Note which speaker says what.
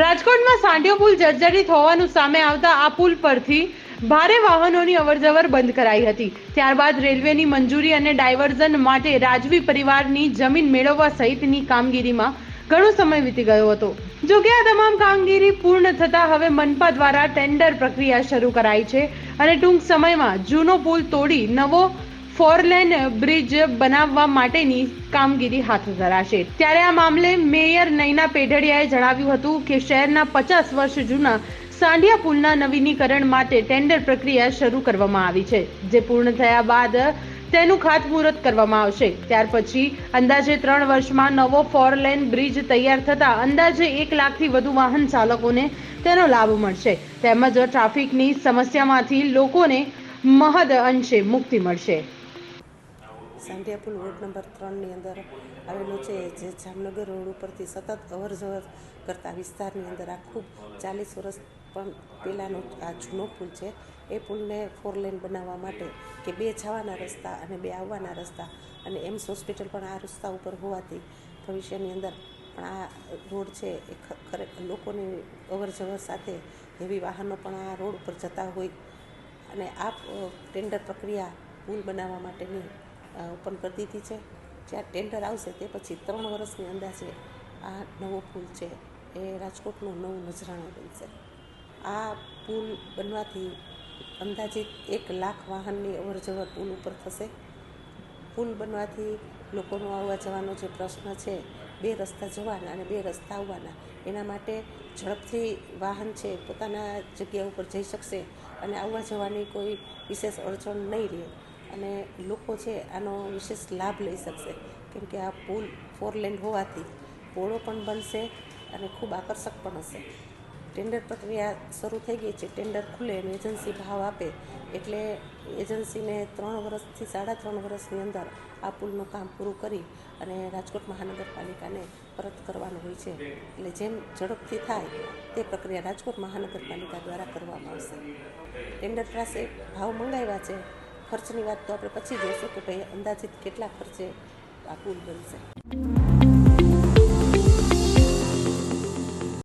Speaker 1: રાજકોટમાં સાંઢિયો પુલ જર્જરિત હોવાનું સામે આવતા આ પુલ પરથી ભારે વાહનોની અવરજવર બંધ કરાઈ હતી. ત્યારબાદ રેલવેની મંજૂરી અને ડાયવર્ઝન માટે રાજવી પરિવારની જમીન મેળવવા સહિતની કામગીરીમાં ઘણો સમય વીતી ગયો હતો. જો કે આ તમામ કામગીરી પૂર્ણ થતાં હવે મનપા દ્વારા ટેન્ડર પ્રક્રિયા શરૂ કરાઈ છે અને ટૂંક સમયમાં જૂનો પુલ તોડી નવો ફોરલેન બ્રિજ બનાવવા માટેની કામગીરી હાથ ધરાશે. ત્યારે આ મામલે મેયર નૈના પેઢડિયાએ જણાવ્યું હતું કે શહેરના પચાસ વર્ષ જૂના સાંઢિયા પુલના નવીનીકરણ માટે ટેન્ડર પ્રક્રિયા શરૂ કરવામાં આવી છે, જે પૂર્ણ થયા બાદ તેનું ખાતમુહૂર્ત કરવામાં આવશે. ત્યાર પછી અંદાજે ત્રણ વર્ષમાં નવો ફોરલેન બ્રિજ તૈયાર થતા અંદાજે એક લાખથી વધુ વાહન ચાલકોને તેનો લાભ મળશે. તેમજ ટ્રાફિકની સમસ્યામાંથી લોકોને મહદ અંશે મુક્તિ મળશે.
Speaker 2: સાંઢિયા પુલ વોર્ડ નંબર ત્રણની અંદર આવેલો છે, જે જામનગર રોડ ઉપરથી સતત અવર જવર કરતા વિસ્તારની અંદર આ ખૂબ ચાલીસ વર્ષ પણ પહેલાંનો આ જૂનો પુલ છે. એ પુલને ફોર લેન બનાવવા માટે કે બે જવાના રસ્તા અને બે આવવાના રસ્તા અને એમ્સ હોસ્પિટલ પણ આ રસ્તા ઉપર હોવાથી ભવિષ્યની અંદર પણ આ રોડ છે એ ખરેખર લોકોની અવર જવર સાથે હેવી વાહનો પણ આ રોડ ઉપર જતા હોય અને આ ટેન્ડર પ્રક્રિયા પુલ બનાવવા માટેની ઓપન કરી દીધી છે. જ્યાં ટેન્ડર આવશે તે પછી ત્રણ વર્ષની અંદાજે આ નવો પુલ છે એ રાજકોટનું નવું નજરાણું બનશે. આ પુલ બનવાથી અંદાજિત એક લાખ વાહનની અવરજવર પુલ ઉપર થશે. પુલ બનવાથી લોકોનો આવવા જવાનો જે પ્રશ્ન છે, બે રસ્તા જવાના અને બે રસ્તા આવવાના, એના માટે ઝડપથી વાહન છે પોતાના જગ્યા ઉપર જઈ શકશે અને આવવા જવાની કોઈ વિશેષ અડચણ નહીં રહે. અને લોકો છે આનો વિશેષ લાભ લઈ શકશે. કેમ કે આ પુલ ફોર લેન્ડ હોવાથી પોળો પણ બનશે અને ખૂબ આકર્ષક પણ હશે. ટેન્ડર પ્રક્રિયા શરૂ થઈ ગઈ છે. ટેન્ડર ખુલે અને એજન્સી ભાવ આપે એટલે એજન્સીને ત્રણ વર્ષથી સાડા ત્રણ વર્ષની અંદર આ પુલનું કામ પૂરું કરી અને રાજકોટ મહાનગરપાલિકાને પરત કરવાનું હોય છે. એટલે જેમ ઝડપથી થાય તે પ્રક્રિયા રાજકોટ મહાનગરપાલિકા દ્વારા કરવામાં આવશે. ટેન્ડર પાસે ભાવ મંગાવ્યા છે. ખર્ચની વાત તો આપણે પછી જોઈશું કે ભાઈ અંદાજિત કેટલા ખર્ચે આ પુલ બનશે.